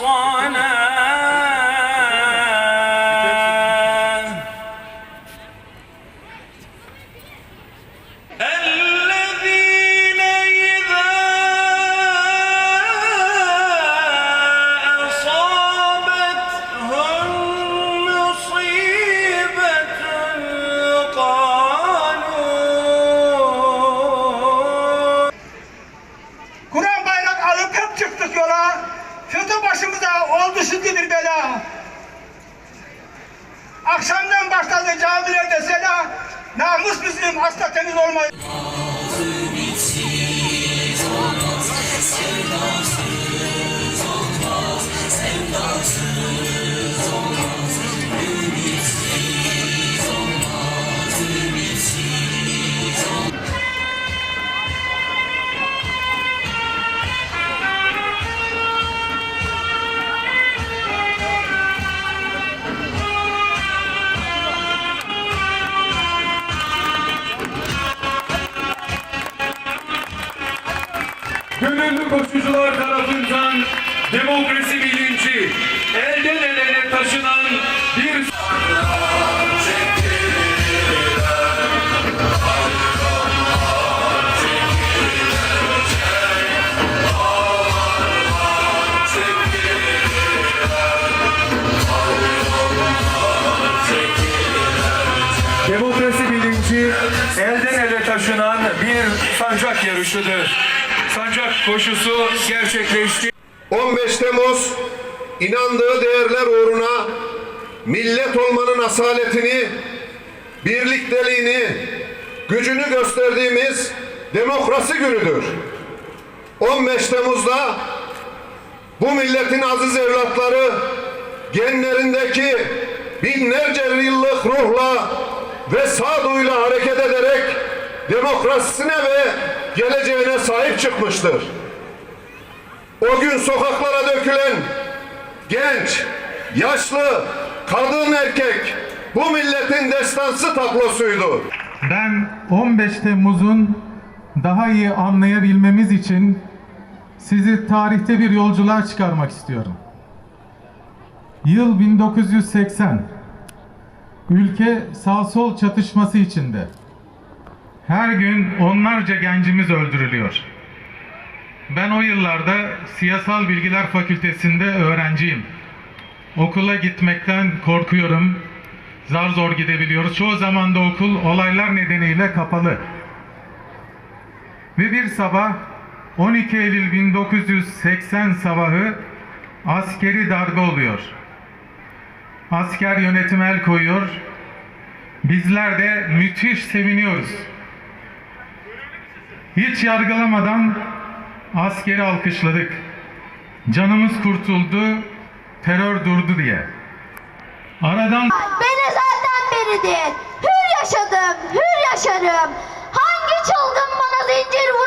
swan. Bir bela. Akşamdan başladı camilerde sela. Namus bizim asla temiz olmayı. Koşucular tarafından demokrasi bilinci elden ele taşınan bir Demokrasi bilinci elden ele taşınan bir sancak yarışıdır. Sancak koşusu gerçekleşti. 15 Temmuz inandığı değerler uğruna millet olmanın asaletini, birlikteliğini, gücünü gösterdiğimiz demokrasi günüdür. 15 Temmuz'da bu milletin aziz evlatları genlerindeki binlerce yıllık ruhla ve sağduyuyla hareket ederek demokrasisine ve geleceğine sahip çıkmıştır. O gün sokaklara dökülen genç, yaşlı, kadın erkek bu milletin destansı tablosuydu. Ben 15 Temmuz'un daha iyi anlayabilmemiz için sizi tarihte bir yolculuğa çıkarmak istiyorum. Yıl 1980. Ülke sağ-sol çatışması içinde. Her gün onlarca gencimiz öldürülüyor. Ben o yıllarda Siyasal Bilgiler Fakültesinde öğrenciyim. Okula gitmekten korkuyorum. Zar zor gidebiliyoruz. Çoğu zaman da okul olaylar nedeniyle kapalı. Ve bir sabah 12 Eylül 1980 sabahı askeri darbe oluyor. Asker yönetim el koyuyor. Bizler de müthiş seviniyoruz. Hiç yargılamadan askeri alkışladık. Canımız kurtuldu, terör durdu diye. Aradan Beni zaten beridir. Hür yaşadım, hür yaşarım. Hangi çılgın bana zincir vuracakmış